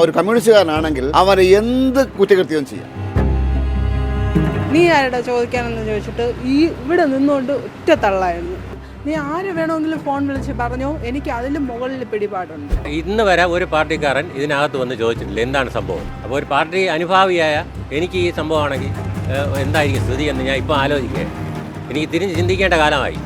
ഒരു കമ്മ്യൂണിസ്റ്റുകാരനാണെങ്കിൽ അവൻ എന്ത് കുറ്റകൃത്യവും ചെയ്യാം. നീ ആരുടെ ചോദിക്കാനെന്ന് ചോദിച്ചിട്ട് ഈ ഇവിടെ നിന്നുകൊണ്ട് ഒറ്റ തള്ളായിരുന്നു. നീ ആരെ വേണമെങ്കിലും ഫോൺ വിളിച്ച് പറഞ്ഞോ? എനിക്ക് അതിലും മുകളിൽ പിടിപാടുണ്ട്. ഇന്ന് വരെ ഒരു പാർട്ടിക്കാരൻ ഇതിനകത്ത് വന്ന് ചോദിച്ചിട്ടില്ല. എന്താണ് സംഭവം? അപ്പോൾ ഒരു പാർട്ടി അനുഭാവിയായ എനിക്ക് ഈ സംഭവമാണെങ്കിൽ എന്തായിരിക്കും സ്ഥിതി എന്ന് ഞാൻ ഇപ്പോൾ ആലോചിക്കുക എനിക്ക് തിരിഞ്ഞ് ചിന്തിക്കേണ്ട കാലമായി.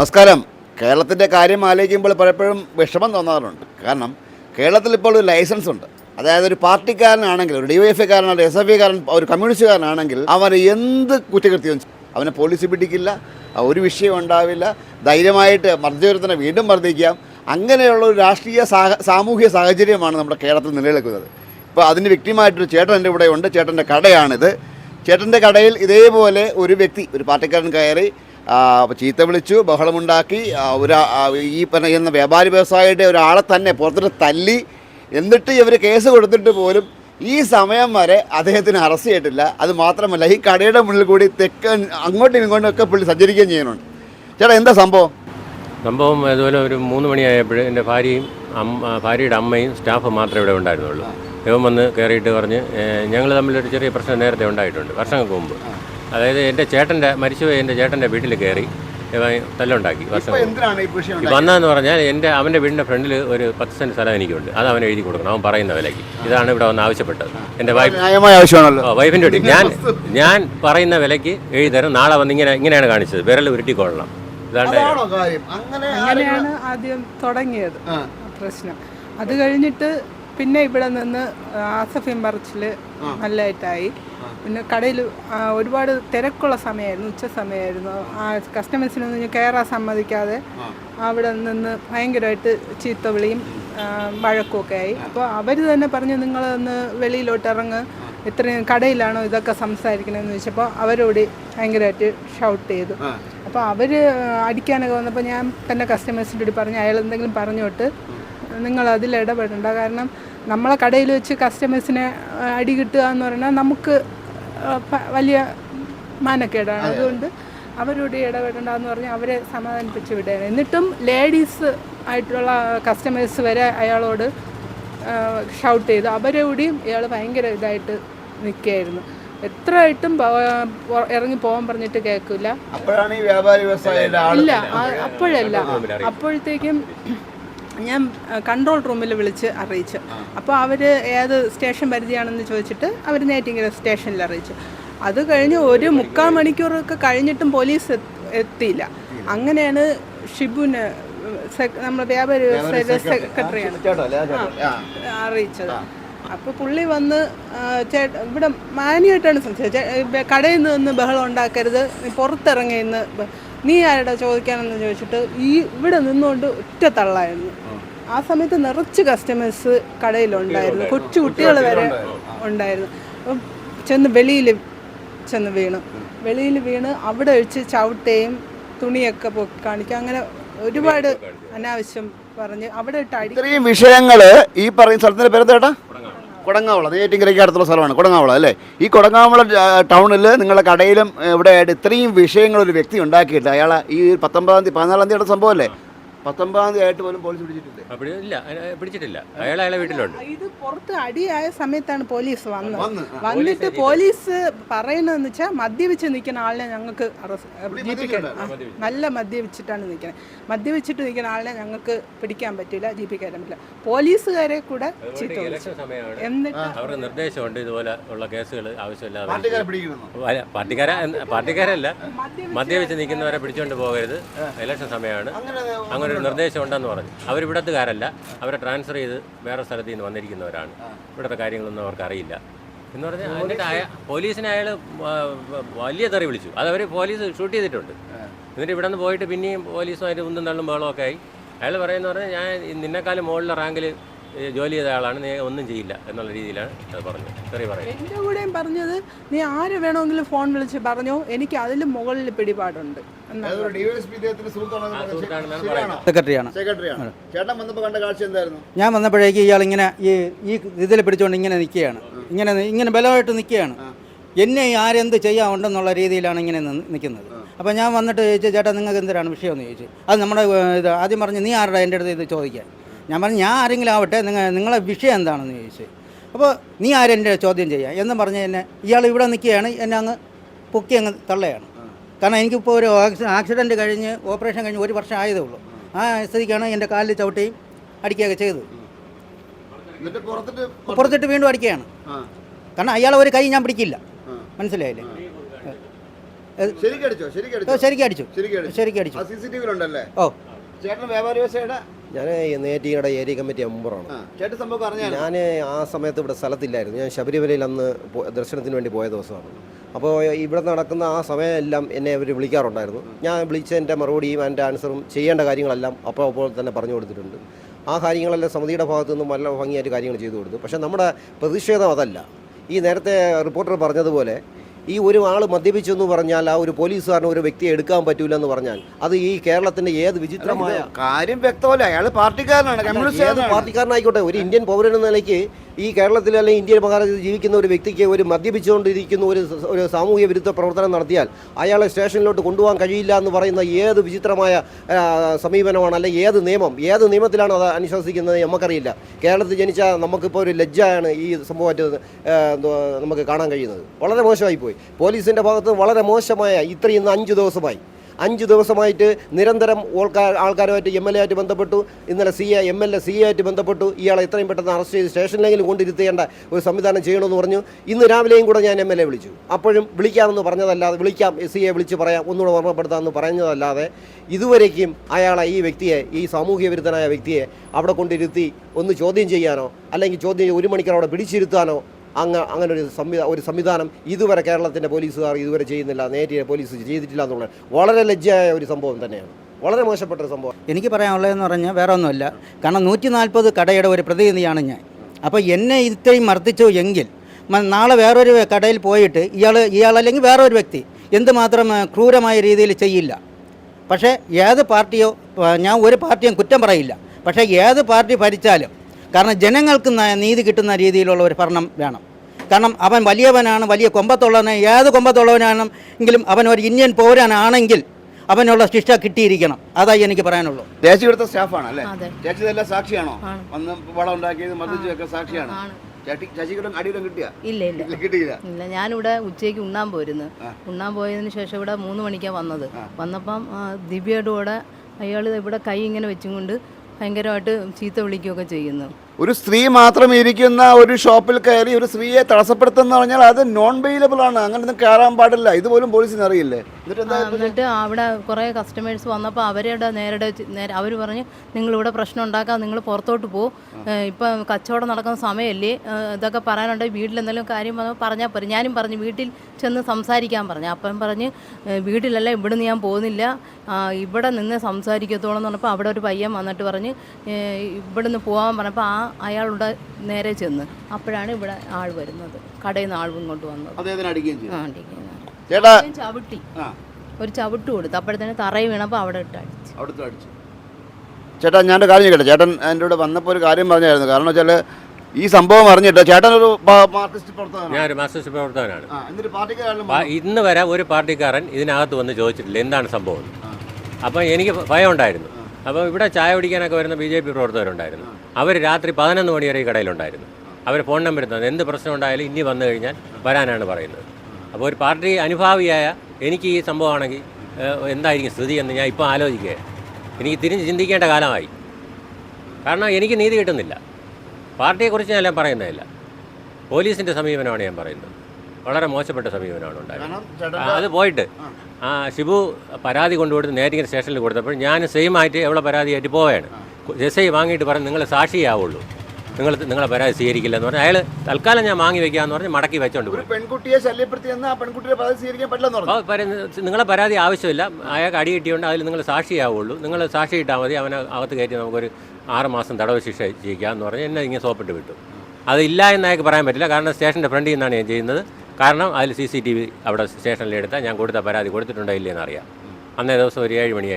നമസ്കാരം. കേരളത്തിന്റെ കാര്യം ആലോചിക്കുമ്പോൾ പലപ്പോഴും വിഷമം തോന്നാറുണ്ട്. കാരണം കേരളത്തിൽ ഇപ്പോൾ ഒരു ലൈസൻസ് ഉണ്ട്. അതായത് ഒരു പാർട്ടിക്കാരനാണെങ്കിൽ ഒരു ഡിവൈഎഫ്ഐക്കാരനാണെങ്കിൽ എസ് എഫ് ഐക്കാരൻ ഒരു കമ്മ്യൂണിസ്റ്റുകാരനാണെങ്കിൽ അവൻ എന്ത് കുറ്റകൃത്യം അവനെ പോലീസ് പിടിക്കില്ല. ഒരു വിഷയം ഉണ്ടാവില്ല. ധൈര്യമായിട്ട് മർദ്ദവിരുദ്ധനെ വീണ്ടും മർദ്ദിക്കാം. അങ്ങനെയുള്ള ഒരു രാഷ്ട്രീയ സാഹ സാമൂഹിക സാഹചര്യമാണ് നമ്മുടെ കേരളത്തിൽ നിലനിൽക്കുന്നത്. ഇപ്പോൾ അതിന് വ്യക്തിമായിട്ടൊരു ചേട്ടൻ എന്റെ ഇവിടെ ഉണ്ട് ചേട്ടന്റെ കടയാണിത്. ചേട്ടന്റെ കടയിൽ ഇതേപോലെ ഒരു വ്യക്തി ഒരു പാർട്ടിക്കാരൻ കയറി ചീത്ത വിളിച്ചു ബഹളമുണ്ടാക്കി ഒരു ഈ പറയുന്ന വ്യാപാരി വ്യവസായിയുടെ ഒരാളെ തന്നെ പുറത്തിട്ട് തല്ലി എന്നിട്ട് ഇവർ കേസ് കൊടുത്തിട്ട് പോലും ഈ സമയം വരെ അദ്ദേഹത്തിന് അറസ്റ്റ് ചെയ്തിട്ടില്ല. അത് മാത്രമല്ല ഈ കടയുടെ മുന്നിൽ കൂടി തെക്ക് അങ്ങോട്ടും ഇങ്ങോട്ടും ഒക്കെ പുള്ളി സഞ്ചരിക്കുകയും ചെയ്യുന്നുണ്ട്. ചേട്ടാ എന്താ സംഭവം? സംഭവം അതുപോലെ ഒരു മൂന്ന് മണിയായപ്പോൾ എന്റെ ഭാര്യയും അമ്മ ഭാര്യയുടെ അമ്മയും സ്റ്റാഫ് മാത്രമേ ഇവിടെ ഉണ്ടായിരുന്നുള്ളൂ. ഇവൻ വന്ന് കയറിയിട്ട് പറഞ്ഞ് ഞങ്ങൾ തമ്മിലൊരു ചെറിയ പ്രശ്നം നേരത്തെ ഉണ്ടായിട്ടുണ്ട് വർഷങ്ങൾക്ക് മുമ്പ്. അതായത് എന്റെ ചേട്ടന്റെ മരിച്ചുപോയ എന്റെ ചേട്ടന്റെ വീട്ടിൽ കയറി തല്ലുണ്ടാക്കി വർഷം എന്തിനാണ് ഈ വിഷയം വന്നതെന്ന് പറഞ്ഞാൽ എന്റെ അവന്റെ വീടിന്റെ ഫ്രണ്ടിൽ ഒരു പത്ത് സെന്റ് സ്ഥലം എനിക്കുണ്ട്. അത് അവൻ എഴുതി കൊടുക്കണം. അവൻ പറയുന്ന വിലയ്ക്ക്. ഇതാണ് ഇവിടെ വന്ന് ആവശ്യപ്പെട്ടത്. എന്റെ വൈഫ് ആവശ്യമാണല്ലോ. വൈഫിന്റെ വീട്ടിൽ. ഞാൻ ഞാൻ പറയുന്ന വിലയ്ക്ക് എഴുതി തരും. നാളെ വന്ന് ഇങ്ങനെ ഇങ്ങനെയാണ് കാണിച്ചത്. വിരൽ ഉരുട്ടിക്കൊള്ളണം ഇതാണ്ട് അതാണോ കാര്യം? അങ്ങനെ അങ്ങനെയാണ് ആദ്യം തുടങ്ങിയത് ആ. പ്രശ്നം. അത് കഴിഞ്ഞിട്ട് പിന്നെ ഇവിടെ നിന്ന് ആസഫിൻ പറച്ചിൽ നല്ലതായിട്ടായി പിന്നെ കടയിൽ ഒരുപാട് തിരക്കുള്ള സമയമായിരുന്നു ഉച്ച സമയമായിരുന്നു. ആ കസ്റ്റമേഴ്സിനൊന്നും കയറാൻ സമ്മതിക്കാതെ അവിടെ നിന്ന് ഭയങ്കരമായിട്ട് ചീത്തവിളിയും വിളിയും വഴക്കുമൊക്കെ ആയി. അപ്പോൾ അവർ തന്നെ പറഞ്ഞു നിങ്ങളൊന്ന് വെളിയിലോട്ട് ഇറങ്ങ്. ഇത്രയും കടയിലാണോ ഇതൊക്കെ സംസാരിക്കണമെന്ന് ചോദിച്ചപ്പോൾ അവരോട് ഭയങ്കരമായിട്ട് ഷൗട്ട് ചെയ്തു. അപ്പോൾ അവർ അടിക്കാനൊക്കെ വന്നപ്പോൾ ഞാൻ തന്നെ കസ്റ്റമേഴ്സിന്റെ കൂടി പറഞ്ഞു അയാൾ എന്തെങ്കിലും പറഞ്ഞോട്ട് നിങ്ങൾ അതിൽ ഇടപെടണ്ട. കാരണം നമ്മളെ കടയിൽ വെച്ച് കസ്റ്റമേഴ്സിനെ അടി കിട്ടുക എന്ന് പറഞ്ഞാൽ നമുക്ക് വലിയ മാനക്കേടാണ്. അതുകൊണ്ട് അവരോട് ഇടപെടേണ്ടെന്ന് പറഞ്ഞാൽ അവരെ സമാധാനിപ്പിച്ച് വിടുകയാണ്. എന്നിട്ടും ലേഡീസ് ആയിട്ടുള്ള കസ്റ്റമേഴ്സ് വരെ അയാളോട് ഷൗട്ട് ചെയ്തു. അവരോടെയും ഇയാൾ ഭയങ്കര ഇതായിട്ട് നിൽക്കുകയായിരുന്നു. എത്രയായിട്ടും പോ- പോ- ഇറങ്ങി പോകാൻ പറഞ്ഞിട്ട് കേൾക്കില്ല. ഇല്ല അപ്പോഴല്ല. അപ്പോഴത്തേക്കും ഞാൻ കൺട്രോൾ റൂമിൽ വിളിച്ച് അറിയിച്ചു. അപ്പോൾ അവർ ഏത് സ്റ്റേഷൻ പരിധിയാണെന്ന് ചോദിച്ചിട്ട് അവർ നേറ്റിങ്ങര സ്റ്റേഷനിൽ അറിയിച്ചു. അത് കഴിഞ്ഞ് ഒരു മുക്കാൽ മണിക്കൂറൊക്കെ കഴിഞ്ഞിട്ടും പോലീസ് എത്തിയില്ല. അങ്ങനെയാണ് ഷിബുന് നമ്മുടെ വ്യാപാരി വ്യവസായ സെക്രട്ടറിയാണ്. അറിയിച്ചത്. അപ്പോൾ പുള്ളി വന്ന് ചേട്ട ഇവിടെ മാന്യമായിട്ടാണ് സംസാരിച്ചത്. കടയിൽ നിന്ന് ബഹളം ഉണ്ടാക്കരുത് നീ പുറത്തിറങ്ങി നീ ആരുടെ ചോദിക്കാനെന്ന് ചോദിച്ചിട്ട് ഈ ഇവിടെ നിന്നുകൊണ്ട് ഒറ്റ തള്ളായിരുന്നു. ആ സമയത്ത് നിറച്ച് കസ്റ്റമേഴ്സ് കടയിലുണ്ടായിരുന്നു. കൊച്ചു കുട്ടികൾ വരെ ഉണ്ടായിരുന്നു. അപ്പം ചെന്ന് വെളിയിൽ ചെന്ന് വീണു. വെളിയിൽ വീണ് അവിടെ ഒഴിച്ച് ചവിട്ടുകയും തുണിയൊക്കെ പൊക്കി കാണിക്കുക അങ്ങനെ ഒരുപാട് അനാവശ്യം പറഞ്ഞ് അവിടെ ഇട്ട് ഇത്രയും വിഷയങ്ങൾ ഈ പറയുന്ന സ്ഥലത്തിന്റെ പേര് ചേട്ടാ? കൊടങ്ങാവള. നെയ്യാറ്റിൻകരയ്ക്ക് അടുത്തുള്ള സ്ഥലമാണ്. കൊടങ്ങാവള അല്ലേ? ഈ കൊടങ്ങാവള ടൗണിൽ നിങ്ങളുടെ കടയിലും ഏ, ഇവിടെ ആയിട്ട് ഇത്രയും വിഷയങ്ങൾ ഒരു വ്യക്തി ഉണ്ടാക്കിയിട്ട് അയാളെ ഈ പത്തൊമ്പതാം തീയതി പതിനാലാം തീയതി സംഭവം അല്ലേ പത്തൊമ്പതാം തീയതി ആയിട്ട് പോലും പോലീസ് പിടിച്ചിട്ടില്ല? അയാളെ പിടിച്ചിട്ടില്ല. അയാൾ അയാളെ വീട്ടിലുണ്ട്. ഇത് പുറത്ത് അടിയായ സമയത്താണ് പോലീസ് വന്നത്. വന്നിട്ട് പോലീസ് പറയുന്നതെന്ന് വെച്ചാൽ മദ്യപിച്ച് നിൽക്കുന്ന ആളിനെ ഞങ്ങൾക്ക് അറസ്റ്റ് ജീപ്പിക്കാൻ നല്ല മദ്യപിച്ചിട്ടാണ് നിൽക്കുന്നത് മദ്യപിച്ചിട്ട് നിൽക്കുന്ന ആളിനെ ഞങ്ങൾക്ക് പിടിക്കാൻ പറ്റില്ല ജീപ്പിക്കാൻ പറ്റില്ല. പോലീസുകാരെ കൂടെ ചീത്ത സമയമാണ് എന്നിട്ട് അവർക്ക് നിർദ്ദേശമുണ്ട് ഇതുപോലെ ഉള്ള കേസുകൾ ആവശ്യമില്ലാതെ പാർട്ടിക്കാരെ പിടിക്കുന്നു അല്ല, പാർട്ടിക്കാരെ പാർട്ടിക്കാരല്ല. മദ്യപിച്ച് നിൽക്കുന്നവരെ പിടിച്ചോണ്ട് പോകരുത്. ഇലക്ഷൻ സമയമാണ്. അങ്ങനെ ഒരു നിർദ്ദേശം ഉണ്ടെന്ന് പറഞ്ഞു. അവരിവിടത്തുകാരല്ല അവരെ ട്രാൻസ്ഫർ ചെയ്ത് വേറെ സ്ഥലത്ത് നിന്ന് വന്നിരിക്കുന്നവരാണ്. ഇവിടുത്തെ കാര്യങ്ങളൊന്നും അവർക്ക് അറിയില്ല എന്ന് പറഞ്ഞാൽ എന്നിട്ട് അയാൾ പോലീസിനെ അയാൾ വലിയ തെറി വിളിച്ചു. അത് അവർ പോലീസ് ഷൂട്ട് ചെയ്തിട്ടുണ്ട്. എന്നിട്ട് ഇവിടെ നിന്ന് പോയിട്ട് പിന്നെയും പോലീസുമായിട്ട് ഉന്തും തള്ളും ബഹളമൊക്കെ ആയി. അയാൾ പറയുന്ന പറഞ്ഞാൽ ഞാൻ നിന്നെക്കാളും മുകളിലെ റാങ്കിൽ ജോലി ചെയ്ത ആളാണ്. നീ ഒന്നും ചെയ്യില്ല എന്നുള്ള രീതിയിലാണ് അത് പറഞ്ഞത്. തെറി പറയുന്നത്. എന്റെ കൂടെയും പറഞ്ഞത് നീ ആര് വേണമെങ്കിലും ഫോൺ വിളിച്ച് പറഞ്ഞോ. എനിക്ക് അതിലും മുകളിൽ പിടിപാടുണ്ട്. സെക്രട്ടറിയാണ്. ചേട്ടൻ വന്നപ്പോൾ കണ്ട കാഴ്ച എന്തായിരുന്നു? ഞാൻ വന്നപ്പോഴേക്ക് ഇയാൾ ഇങ്ങനെ ഈ ഈ ഇതിൽ പിടിച്ചുകൊണ്ട് ഇങ്ങനെ നിൽക്കുകയാണ്. ഇങ്ങനെ ഇങ്ങനെ ബലമായിട്ട് നിൽക്കുകയാണ്. എന്നെ ആരെന്ത് ചെയ്യാനുണ്ടെന്നുള്ള രീതിയിലാണ് ഇങ്ങനെ നിന്ന് നിൽക്കുന്നത്. അപ്പോൾ ഞാൻ വന്നിട്ട് ചോദിച്ചു ചേട്ടാ നിങ്ങൾക്ക് എന്തിനാണ് വിഷയമെന്ന് ചോദിച്ചു. അത് നമ്മുടെ ഇത് ആദ്യം പറഞ്ഞ് നീ ആരുടെ? എന്റെ അടുത്ത് ഇത് ചോദിക്കാൻ. ഞാൻ പറഞ്ഞു ഞാൻ ആരെങ്കിലും ആവട്ടെ നിങ്ങൾ നിങ്ങളെ വിഷയം എന്താണെന്ന് ചോദിച്ചു. അപ്പോൾ നീ ആരെന്റെ ചോദ്യം ചെയ്യാം? എന്ന് പറഞ്ഞ് എന്നെ ഇയാൾ ഇവിടെ നിൽക്കുകയാണ് എന്നെ അങ്ങ് പൊക്കി അങ്ങ് തള്ളയാണ്. കാരണം എനിക്കിപ്പോൾ ഒരു ആക്സിഡന്റ് കഴിഞ്ഞ് ഓപ്പറേഷൻ കഴിഞ്ഞ് ഒരു വർഷം ആയതേ ഉള്ളൂ. ആ സ്ഥിതിക്കാണ് എന്റെ കാലിൽ ചവിട്ടി അടിക്കുകയൊക്കെ ചെയ്തത്. എന്നിട്ട് പുറത്തിട്ട് വീണ്ടും അടിക്കുകയാണ്. കാരണം അയാളെ ഒരു കൈ ഞാൻ പിടിക്കില്ല. മനസ്സിലായില്ലേ? ശരിക്കും അടിച്ചോ ശരിക്കും അടിച്ചോ ശരിക്കും അടിച്ചു ഓ. ചേട്ടൻ വ്യാപാരി വ്യവസായയുടെ ഞാൻ നേറ്റിയുടെ ഏരിയ കമ്മിറ്റി മെമ്പറാണ്. ഞാൻ ആ സമയത്ത് ഇവിടെ സ്ഥലത്തില്ലായിരുന്നു. ഞാൻ ശബരിമലയിൽ അന്ന് ദർശനത്തിന് വേണ്ടി പോയ ദിവസമാണ്. അപ്പോൾ ഇവിടെ നടക്കുന്ന ആ സമയമെല്ലാം എന്നെ അവർ വിളിക്കാറുണ്ടായിരുന്നു. ഞാൻ വിളിച്ചതിന്റെ മറുപടിയും എന്റെ ആൻസറും ചെയ്യേണ്ട കാര്യങ്ങളെല്ലാം അപ്പോൾ അപ്പോൾ തന്നെ പറഞ്ഞു കൊടുത്തിട്ടുണ്ട്. ആ കാര്യങ്ങളെല്ലാം സമിതിയുടെ ഭാഗത്തു നിന്നും നല്ല ഭംഗിയായിട്ട് കാര്യങ്ങൾ ചെയ്തു കൊടുത്തു. പക്ഷേ നമ്മുടെ പ്രതിഷേധം അതല്ല. ഈ നേരത്തെ റിപ്പോർട്ടർ പറഞ്ഞതുപോലെ ഈ ഒരു ആൾ മദ്യപിച്ചു എന്ന് പറഞ്ഞാൽ ആ ഒരു പോലീസുകാരന് ഒരു വ്യക്തിയെ എടുക്കാൻ പറ്റൂല എന്ന് പറഞ്ഞാൽ അത് ഈ കേരളത്തിന്റെ ഏത് വിചിത്രമായ കാര്യം വ്യക്തമല്ല. അയാൾ പാർട്ടിക്കാരനാണ് പാർട്ടിക്കാരനായിക്കോട്ടെ ഒരു ഇന്ത്യൻ പൗരൻ എന്ന നിലയ്ക്ക് ഈ കേരളത്തിൽ അല്ലെങ്കിൽ ഇന്ത്യൻ മഹാരാജ്യത്ത് ജീവിക്കുന്ന ഒരു വ്യക്തിക്ക് ഒരു മദ്യപിച്ചുകൊണ്ടിരിക്കുന്ന ഒരു ഒരു സാമൂഹ്യ വിരുദ്ധ പ്രവർത്തനം നടത്തിയാൽ അയാളെ സ്റ്റേഷനിലോട്ട് കൊണ്ടുപോകാൻ കഴിയില്ല എന്ന് പറയുന്ന ഏത് വിചിത്രമായ സമീപനമാണ് അല്ലെങ്കിൽ ഏത് നിയമം ഏത് നിയമത്തിലാണ് അത് അനുശാസിക്കുന്നത് നമുക്കറിയില്ല. കേരളത്തിൽ ജനിച്ച നമുക്കിപ്പോൾ ഒരു ലജ്ജയാണ് ഈ സംഭവമായിട്ട് നമുക്ക് കാണാൻ കഴിയുന്നത്. വളരെ മോശമായി പോയി പോലീസിന്റെ ഭാഗത്ത് വളരെ മോശമായ ഇത്രയും അഞ്ച് ദിവസമായി. അഞ്ച് ദിവസമായിട്ട് നിരന്തരം ആൾക്കാരുമായിട്ട് എം എൽ എ ആയിട്ട് ബന്ധപ്പെട്ടു. ഇന്നലെ C A M L A C A ആയിട്ട് ബന്ധപ്പെട്ടു. ഇയാളെ എത്രയും പെട്ടെന്ന് അറസ്റ്റ് ചെയ്ത് സ്റ്റേഷനിലെങ്കിലും കൊണ്ടിരുത്തേണ്ട ഒരു സംവിധാനം ചെയ്യണമെന്ന് പറഞ്ഞു. ഇന്ന് രാവിലെയും കൂടെ ഞാൻ എം എൽ എ വിളിച്ചു. അപ്പോഴും വിളിക്കാമെന്ന് പറഞ്ഞതല്ലാതെ വിളിക്കാം സി എ വിളിച്ച് പറയാം ഒന്നുകൂടെ ഓർമ്മപ്പെടുത്താമെന്ന് പറഞ്ഞതല്ലാതെ ഇതുവരേക്കും അയാളെ ഈ വ്യക്തിയെ ഈ സാമൂഹ്യ വിരുദ്ധനായ വ്യക്തിയെ അവിടെ കൊണ്ടിരുത്തി ഒന്ന് ചോദ്യം ചെയ്യാനോ അല്ലെങ്കിൽ ചോദ്യം ഒരു മണിക്കൂർ അവിടെ പിടിച്ചിരുത്താനോ അങ്ങ് അങ്ങനെ ഒരു ഒരു സംവിധാനം ഇതുവരെ കേരളത്തിന്റെ പോലീസുകാർ ഇതുവരെ ചെയ്യുന്നില്ല നേരിയ പോലീസ് ചെയ്തിട്ടില്ല എന്നുള്ളത് വളരെ ലജ്ജയായ ഒരു സംഭവം തന്നെയാണ്. വളരെ മോശപ്പെട്ട ഒരു സംഭവം. എനിക്ക് പറയാനുള്ളതെന്ന് പറഞ്ഞാൽ വേറെ ഒന്നുമില്ല കാരണം നൂറ്റി നാൽപ്പത് കടയുടെ ഒരു പ്രതിനിധിയാണ് ഞാൻ. അപ്പോൾ എന്നെ ഇത്രയും മർദ്ദിച്ചു എങ്കിൽ നാളെ വേറൊരു കടയിൽ പോയിട്ട് ഇയാൾ ഇയാൾ ഇയാളല്ലെങ്കിൽ വേറൊരു വ്യക്തി എന്തുമാത്രം ക്രൂരമായ രീതിയിൽ ചെയ്യില്ല. പക്ഷേ ഏത് പാർട്ടിയോ ഞാൻ ഒരു പാർട്ടിയും കുറ്റം പറയില്ല. പക്ഷേ ഏത് പാർട്ടി ഭരിച്ചാലും കാരണം ജനങ്ങൾക്ക് നീതി കിട്ടുന്ന രീതിയിലുള്ള ഒരു ഭരണം വേണം. കാരണം അവൻ വലിയവനാണ് വലിയ കൊമ്പത്തുള്ളവന് ഏത് കൊമ്പത്തുള്ളവനാണ് എങ്കിലും അവൻ ഒരു ഇന്ത്യൻ പൗരനാണെങ്കിൽ അവനുള്ള ശിക്ഷ കിട്ടിയിരിക്കണം. അതായി എനിക്ക് പറയാനുള്ളൂ. ചേച്ചി ഇവിടുത്തെ സ്റ്റാഫാണ് അല്ലേ? അതെ. ചേച്ചി ഇതെല്ലാം സാക്ഷിയാണോ. വന്ന് വളം ഉണ്ടാക്കിയത് മദ്യച്ചൊക്കെ സാക്ഷിയാണ്. ഇല്ല ഇല്ല. കിട്ടിയില്ല. ഇല്ല ഞാനിവിടെ ഉച്ചയ്ക്ക് ഉണ്ണാൻ പോയിരുന്നു ഉണ്ണാൻ പോയതിന് ശേഷം ഇവിടെ മൂന്ന് മണിക്കാണ് വന്നത്. വന്നപ്പം ദിവ്യയുടെ കൂടെ അയാൾ ഇവിടെ കൈ ഇങ്ങനെ വെച്ചും കൊണ്ട് ഭയങ്കരമായിട്ട് ചീത്ത വിളിക്കുകയൊക്കെ ചെയ്യുന്നു. ഒരു സ്ത്രീ മാത്രം ഇരിക്കുന്ന ഒരു ഷോപ്പിൽ കയറി ഒരു സ്ത്രീയെ തടസ്സപ്പെടുത്തുന്ന പറഞ്ഞാൽ അത് നോൺ ബെയിലബിൾ ആണ്. അങ്ങനെ ഒന്നും കയറാൻ പാടില്ല. ഇതുപോലും പോലീസിന് അറിയില്ലേ? എന്നിട്ട് അവിടെ കുറേ കസ്റ്റമേഴ്സ് വന്നപ്പോൾ അവരുടെ നേരിടെ നേരെ അവർ പറഞ്ഞ് നിങ്ങളിവിടെ പ്രശ്നം ഉണ്ടാക്കാം നിങ്ങൾ പുറത്തോട്ട് പോകും ഇപ്പം കച്ചവടം നടക്കുന്ന സമയമല്ലേ ഇതൊക്കെ പറയാനുണ്ടെങ്കിൽ വീട്ടിലെന്തെങ്കിലും കാര്യം പറഞ്ഞാൽ പോരെ. ഞാനും പറഞ്ഞു വീട്ടിൽ ചെന്ന് സംസാരിക്കാൻ പറഞ്ഞു. അപ്പം പറഞ്ഞ് വീട്ടിലല്ല ഇവിടെ നിന്ന് ഞാൻ പോകുന്നില്ല. ഇവിടെ നിന്ന് സംസാരിക്കത്തോളം എന്ന് പറഞ്ഞപ്പോൾ അവിടെ ഒരു പയ്യൻ വന്നിട്ട് പറഞ്ഞ് ഇവിടെ നിന്ന് പോകാൻ പറഞ്ഞപ്പോൾ ആ അയാളുടെ നേരെ ചെന്ന്. അപ്പോഴാണ് ഇവിടെ ആൾ വരുന്നത്. കടയിൽ നിന്ന് ആൾ ഇങ്ങോട്ട് വന്നത്. ആ അടിക്കുന്നത് ചേട്ടാ. ഞാൻ ചവിട്ടി. ഒരു ചവിട്ട് കൊടുത്തു. അപ്പോഴത്തേന് തറയിൽ വീണപ്പോൾ അവിടെ ഇട്ട് അടിച്ചു. അവിടുത്തെ അടിച്ചു. ചേട്ടാ ഞാനൊരു കാര്യം കേട്ടെ ചേട്ടൻ എന്റെ കൂടെ വന്നപ്പോൾ ഒരു കാര്യം പറഞ്ഞായിരുന്നു. കാരണം വെച്ചാൽ ഈ സംഭവം അറിഞ്ഞിട്ട് ചേട്ടൻ ഒരു മാർക്സിസ്റ്റ് പ്രവർത്തകനാണ്. ഞാനൊരു പ്രവർത്തകനാണ്. എന്നിട്ട് ഇന്ന് വരെ ഒരു പാർട്ടിക്കാരൻ ഇതിനകത്ത് വന്ന് ചോദിച്ചിട്ടില്ല എന്താണ് സംഭവം അപ്പം എനിക്ക് ഭയം ഉണ്ടായിരുന്നു. അപ്പോൾ ഇവിടെ ചായ കുടിക്കാനൊക്കെ വരുന്ന ബി ജെ പി പ്രവർത്തകരുണ്ടായിരുന്നു. അവർ രാത്രി പതിനൊന്ന് മണി വരെ ഈ കടയിലുണ്ടായിരുന്നു. അവർ ഫോൺ നമ്പർ തന്നത് എന്ത് പ്രശ്നം ഉണ്ടായാലും ഇനി വന്നു കഴിഞ്ഞാൽ വരാനാണ് പറയുന്നത്. അപ്പോൾ ഒരു പാർട്ടി അനുഭാവിയായ എനിക്ക് ഈ സംഭവമാണെങ്കിൽ എന്തായിരിക്കും സ്ഥിതി എന്ന് ഞാൻ ഇപ്പോൾ ആലോചിക്കുക. എനിക്ക് തിരിഞ്ഞ് ചിന്തിക്കേണ്ട കാലമായി. കാരണം എനിക്ക് നീതി കിട്ടുന്നില്ല. പാർട്ടിയെക്കുറിച്ച് ഞാൻ പറയുന്നതല്ല. പോലീസിന്റെ സമീപനമാണ് ഞാൻ പറയുന്നത്. വളരെ മോശപ്പെട്ട സമീപനമാണ് ഉണ്ടായത്. അത് പോയിട്ട്. ആ. ഷിബു പരാതി കൊണ്ടുകൊടുത്ത് നേരിങ്ങനെ സ്റ്റേഷനിൽ കൊടുത്തപ്പോൾ ഞാൻ സെയിം ആയിട്ട് എവിടെ പരാതിയായിട്ട് പോവുകയാണ് എസ് ഐ വാങ്ങിയിട്ട് പറഞ്ഞ് നിങ്ങൾ സാക്ഷിയാവുള്ളൂ. നിങ്ങൾ നിങ്ങളെ പരാതി സ്വീകരിക്കില്ല എന്ന് പറഞ്ഞാൽ അയാൾ തൽക്കാലം ഞാൻ വാങ്ങി വെക്കാന്ന് പറഞ്ഞ് മടക്കി വെച്ചോണ്ട് ഒരു പോയി. പെൺകുട്ടിയെ ശല്യപ്പെടുത്തിയെന്ന് ആ പരാതി സ്വീകരിക്കാൻ പറ്റില്ലെന്ന് പറഞ്ഞു? അപ്പോൾ നിങ്ങളെ പരാതി ആവശ്യമില്ല. അയാൾക്ക് അടി കിട്ടിയോണ്ട് അതിൽ നിങ്ങൾ സാക്ഷിയാവുള്ളൂ. നിങ്ങൾ സാക്ഷി ഇട്ടാൽ മതി. അവനെ അകത്ത് കയറ്റി നമുക്കൊരു ആറ് മാസം തടവ് ശിക്ഷ ചെയ്യിക്കാം എന്ന് പറഞ്ഞ് എന്നെ ഇങ്ങനെ സോപ്പിട്ട് വിട്ടു. അതില്ല എന്ന് അയാൾക്ക് പറയാൻ പറ്റില്ല. കാരണം സ്റ്റേഷന്റെ ഫ്രണ്ടിൽ നിന്നാണ് ഞാൻ ചെയ്യുന്നത്. കാരണം അതിൽ സി സി ടി വി അവിടെ സ്റ്റേഷനിലെടുത്താൽ ഞാൻ കൊടുത്ത പരാതി കൊടുത്തിട്ടുണ്ടോ ഇല്ലയെന്ന് അറിയാം. അന്നേ ദിവസം ഒരു ഏഴ് മണി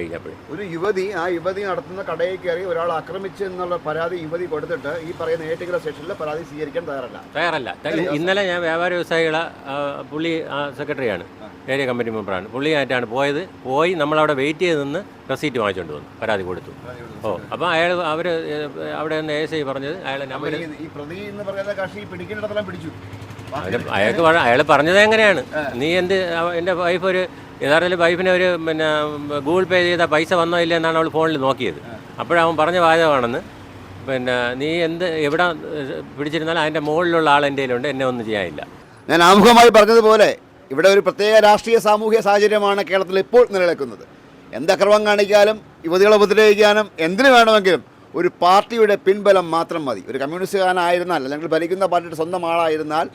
ഒരു യുവതി ആ യുവതി നടത്തുന്ന കടയിൽ കയറി ഒരാൾ ആക്രമിച്ചു എന്നുള്ള പരാതി യുവതി കൊടുത്തിട്ട് ഈ പറയുന്ന ഏറ്റുകര സ്റ്റേഷനിൽ പരാതി സ്വീകരിക്കാൻ തയ്യാറല്ല. തയ്യാറല്ല. ഇന്നലെ ഞാൻ വ്യാപാര വ്യവസായികളെ പുള്ളി സെക്രട്ടറിയാണ്. ഏരിയ കമ്മിറ്റി മെമ്പറാണ്. പുള്ളിയായിട്ടാണ് പോയത്. പോയി നമ്മളവിടെ വെയിറ്റ് ചെയ്ത് നിന്ന് റെസീറ്റ് വാങ്ങിച്ചുകൊണ്ട് വന്നു. പരാതി കൊടുത്തു. ഓ അപ്പോൾ അയാൾ അവർ അവിടെ നിന്ന് എസ് ഐ പറഞ്ഞത് അയാളെ നമ്പർ ഈ- പ്രതി എന്ന് പറയുന്ന കക്ഷി പിടിക്കുന്നിടത്തെല്ലാം പിടിച്ചു. അയാൾക്ക് അയാൾ പറഞ്ഞത് എങ്ങനെയാണ്? നീ എന്ത് എന്റെ വൈഫ് ഒരു യഥാർത്ഥത്തിൽ വൈഫിനെ ഒരു പിന്നെ ഗൂഗിൾ പേ ചെയ്ത പൈസ വന്നോ ഇല്ല എന്നാണ് അവൾ ഫോണിൽ നോക്കിയത്. അപ്പോഴവൻ പറഞ്ഞ വാചകമാണെന്ന് പിന്നെ നീ എന്ത് എവിടെ പിടിച്ചിരുന്നാലും അതിന്റെ മുകളിലുള്ള ആൾ എന്റെ കയ്യിലുണ്ട് എന്നെ ഒന്നും ചെയ്യാനില്ല. ഞാൻ ആമുഖമായി പറഞ്ഞതുപോലെ ഇവിടെ ഒരു പ്രത്യേക രാഷ്ട്രീയ സാമൂഹിക സാഹചര്യമാണ് കേരളത്തിൽ ഇപ്പോൾ നിലനിൽക്കുന്നത്. എന്തക്രമം കാണിക്കാനും യുവതികളെ ഉപദ്രവിക്കാനും എന്തിനു വേണമെങ്കിലും ഒരു പാർട്ടിയുടെ പിൻബലം മാത്രം മതി. ഒരു കമ്മ്യൂണിസ്റ്റുകാരനായിരുന്നാൽ അല്ലെങ്കിൽ ഭരിക്കുന്ന പാർട്ടിയുടെ സ്വന്തം ആളായിരുന്നാൽ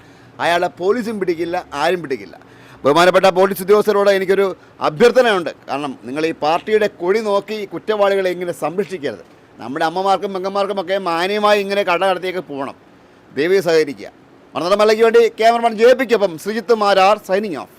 അയാളെ പോലീസും പിടിക്കില്ല ആരും പിടിക്കില്ല. ബഹുമാനപ്പെട്ട പോലീസ് ഉദ്യോഗസ്ഥരോട് എനിക്കൊരു അഭ്യർത്ഥനയുണ്ട്. കാരണം നിങ്ങൾ ഈ പാർട്ടിയുടെ കൊടി നോക്കി കുറ്റവാളികളെ ഇങ്ങനെ സംരക്ഷിക്കരുത്. നമ്മുടെ അമ്മമാർക്കും പെങ്ങന്മാർക്കുമൊക്കെ മാന്യമായി ഇങ്ങനെ കട കടത്തിയൊക്കെ പോകണം. ദേവി സഹകരിക്കുക. മണത്തമലയ്ക്ക് വേണ്ടി ക്യാമറമാൻ ജയിപ്പിക്കപ്പം പിക്കൊപ്പം ശ്രീജിത്ത് മാരാർ സൈനിങ് ഓഫ്